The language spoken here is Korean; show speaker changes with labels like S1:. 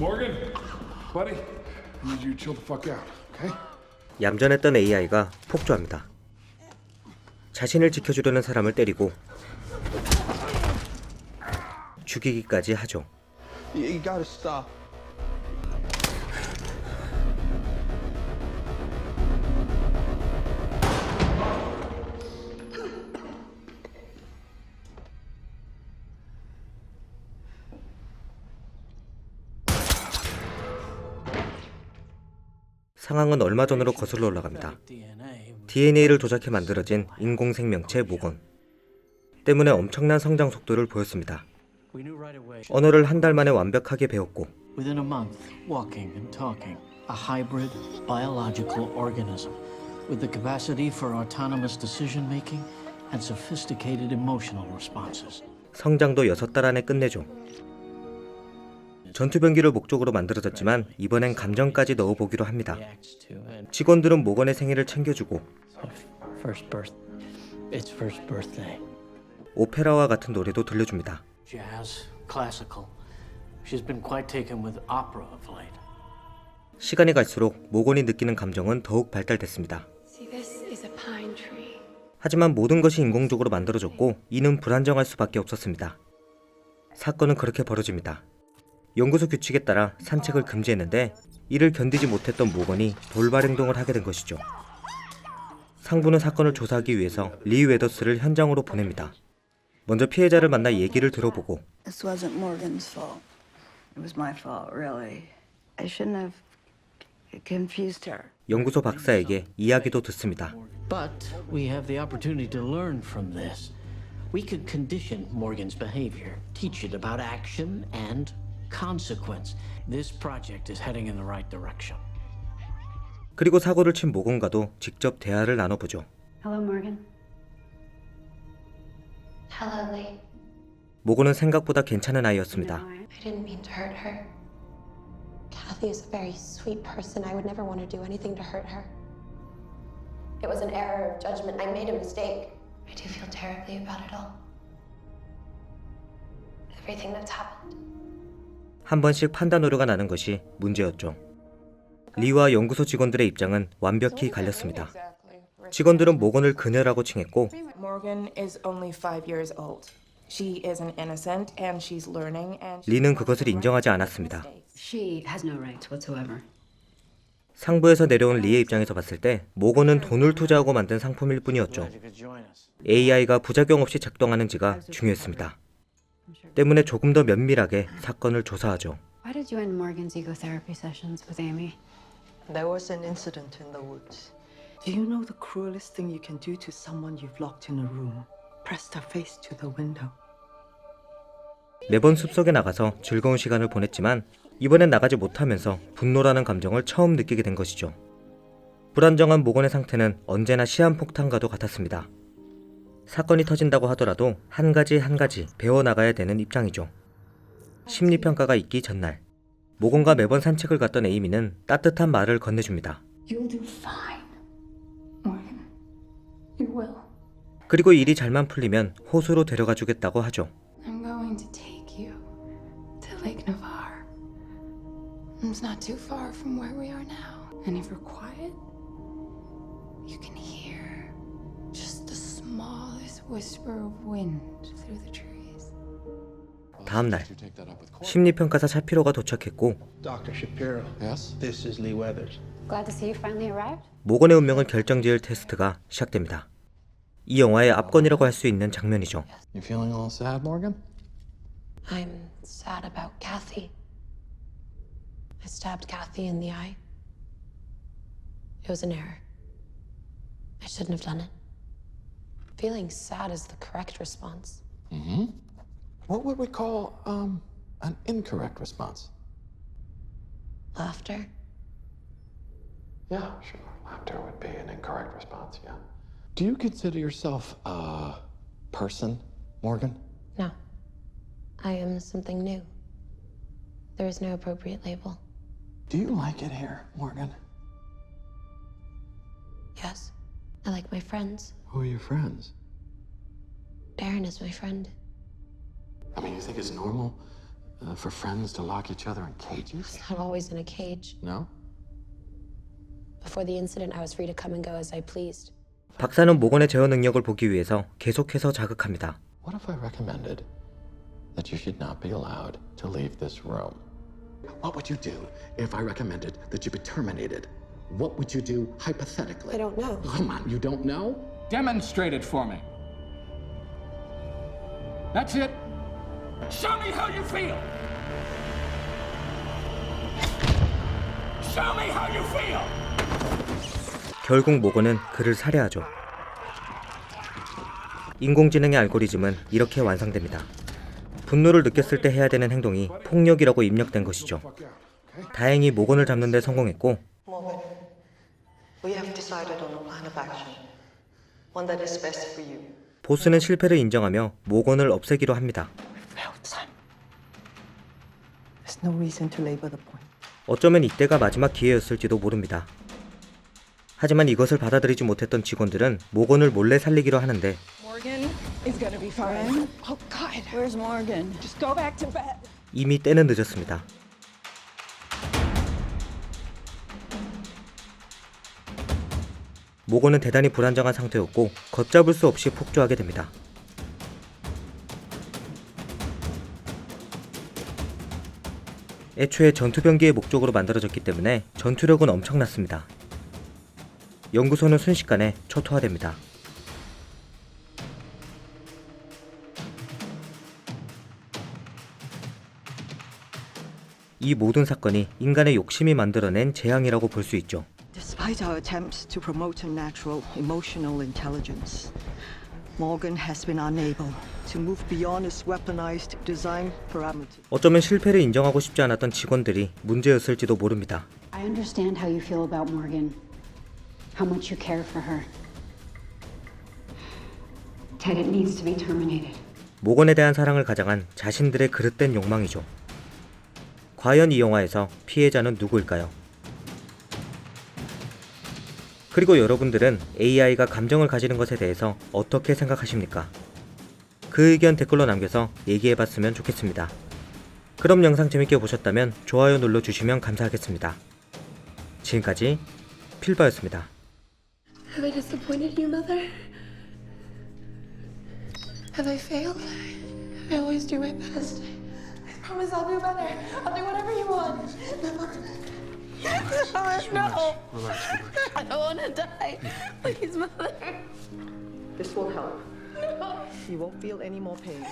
S1: Morgan, buddy, I need you to chill the fuck out, okay?
S2: 얌전했던 AI가 폭주합니다. 자신을 지켜주려는 사람을 때리고 죽이기까지 하죠.
S3: You, you gotta stop.
S2: 상황은 얼마 전으로 거슬러 올라갑니다. DNA를 조작해 만들어진 인공 생명체 모건. 때문에 엄청난 성장 속도를 보였습니다. 언어를 한 달 만에 완벽하게 배웠고. 성장도 6달 안에 끝내죠. 전투병기를 목적으로 만들어졌지만 이번엔 감정까지 넣어보기로 합니다. 직원들은 모건의 생일을 챙겨주고
S4: First birth. Its first birthday.
S2: 오페라와 같은 노래도 들려줍니다.
S4: Jazz, classical. She's been quite taken with opera of late.
S2: 시간이 갈수록 모건이 느끼는 감정은 더욱 발달됐습니다.
S5: See, this is a pine tree.
S2: 하지만 모든 것이 인공적으로 만들어졌고 이는 불안정할 수밖에 없었습니다. 사건은 그렇게 벌어집니다. 연구소 규칙에 따라 산책을 금지했는데 이를 견디지 못했던 모건이 돌발 행동을 하게 된 것이죠. 상부는 사건을 조사하기 위해서 리 웨더스를 현장으로 보냅니다. 먼저 피해자를 만나 얘기를 들어보고
S6: This wasn't Morgan's fault. It was my fault, really. I shouldn't have confused her.
S2: 연구소 박사에게 이야기도 듣습니다.
S4: But we have the opportunity to learn from this. We could condition Morgan's behavior, teach it about action and consequence. This project is heading in the right direction.
S2: 그리고 사고를 친 모건과도 직접 대화를 나눠보죠.
S5: Hello, Morgan. Hello, Lee.
S2: 모건은 생각보다 괜찮은 아이였습니다.
S5: I didn't mean to hurt her. Kathy is a very sweet person. I would never want to do anything to hurt her. It was an error of judgment. I made a mistake. I do feel terribly about it all. Everything that's happened.
S2: 한 번씩 판단 오류가 나는 것이 문제였죠. 리와 연구소 직원들의 입장은 완벽히 갈렸습니다. 직원들은 모건을 그녀라고 칭했고 리는 그것을 인정하지 않았습니다. 상부에서 내려온 리의 입장에서 봤을 때 모건은 돈을 투자하고 만든 상품일 뿐이었죠. AI가 부작용 없이 작동하는지가 중요했습니다. 때문에 조금 더 면밀하게 사건을 조사하죠.
S5: Why did you end Morgan's ego therapy sessions with Amy?
S7: There was an incident in the woods.
S6: Do you know the cruelest thing you can do to someone you've locked in a room? Press their face to the window.
S2: 매번 숲속에 나가서 즐거운 시간을 보냈지만 이번엔 나가지 못하면서 분노라는 감정을 처음 느끼게 된 것이죠. 불안정한 모건의 상태는 언제나 시한폭탄과도 같았습니다. 사건이 터진다고 하더라도 한 가지 한 가지 배워나가야 되는 입장이죠. 심리평가가 있기 전날 모건과 매번 산책을 갔던 에이미는 따뜻한 말을 건네줍니다.
S5: You'll do fine, Morgan. You will.
S2: 그리고 일이 잘만 풀리면 호수로 데려가 주겠다고 하죠.
S5: I'm going to take you to Lake Navarre. It's not too far from where we are now. And if you're quiet, you can hear
S2: 다음 날 심리 평가사 샤피로가 도착했고
S3: Dr. Shapiro.
S1: Yes?
S3: This is Lee Weathers.
S5: Glad to see you finally arrived.
S2: 모건의 운명을 결정지을 테스트가 시작됩니다. 이 영화의 압권이라고 할 수 있는 장면이죠.
S1: You feeling all sad, Morgan?
S5: I'm sad about Kathy. I stabbed Kathy in the eye. It was an error. I shouldn't have done it. Feeling sad is the correct response. Mm-hmm.
S1: What would we call, um, an incorrect response?
S5: Laughter.
S1: Yeah, sure. Laughter would be an incorrect response, yeah. Do you consider yourself a person, Morgan?
S5: No. I am something new. There is no appropriate label.
S1: Do you like it here, Morgan?
S5: Yes. I like my friends.
S1: Who are your friends?
S5: Darren is my friend.
S1: I mean, you think it's normal uh, for friends to lock each other in cages?
S8: Not always in a cage.
S1: No?
S8: Before the incident, I was free to come and go as I pleased.
S2: 박사는 모건의 제어 능력을 보기 위해서 계속해서 자극합니다.
S1: What if I recommended that you should not be allowed to leave this room?
S9: What would you do if I recommended that you be terminated? What would you do hypothetically?
S8: I don't know.
S9: Come on, you don't know?
S10: Demonstrate it for me. That's it. Show me how you feel. Show me how you feel.
S2: 결국 모건은 그를 살해하죠. 인공지능의 알고리즘은 이렇게 완성됩니다. 분노를 느꼈을 때 해야 되는 행동이 폭력이라고 입력된 것이죠. 다행히 모건을 잡는 데 성공했고
S7: we have decided on a plan of action. One that is best for you.
S2: 보스는 실패를 인정하며 모건을 없애기로 합니다.
S7: Failed, son. There's no reason to labor the point.
S2: 어쩌면 이때가 마지막 기회였을지도 모릅니다. 하지만 이것을 받아들이지 못했던 직원들은 모건을 몰래 살리기로 하는데
S6: Morgan is gonna be fine. Oh, God. Where's Morgan? Just go back to bed.
S2: 이미 때는 늦었습니다. 모건은 대단히 불안정한 상태였고 걷잡을 수 없이 폭주하게 됩니다. 애초에 전투병기의 목적으로 만들어졌기 때문에 전투력은 엄청났습니다. 연구소는 순식간에 초토화됩니다. 이 모든 사건이 인간의 욕심이 만들어낸 재앙이라고 볼 수 있죠.
S7: Despite our attempts to promote a natural emotional intelligence, Morgan has been unable to move beyond its weaponized design parameters.
S2: 어쩌면 실패를 인정하고 싶지 않았던 직원들이 문제였을지도 모릅니다.
S11: I understand how you feel about Morgan, how much you care for her. Ted, it needs to be terminated.
S2: 모건에 대한 사랑을 가장한 자신들의 그릇된 욕망이죠. 과연 이 영화에서 피해자는 누구일까요? 그리고 여러분들은 AI가 감정을 가지는 것에 대해서 어떻게 생각하십니까? 그 의견 댓글로 남겨서 얘기해봤으면 좋겠습니다. 그럼 영상 재밌게 보셨다면 좋아요 눌러주시면 감사하겠습니다. 지금까지 필바였습니다.
S5: Have I disappointed you, Mother? Have I failed? I always do my best. I promise I'll do better. I'll do whatever you want. No. I don't want to die. Please, Mother.
S7: This will help. No. You won't feel any more pain.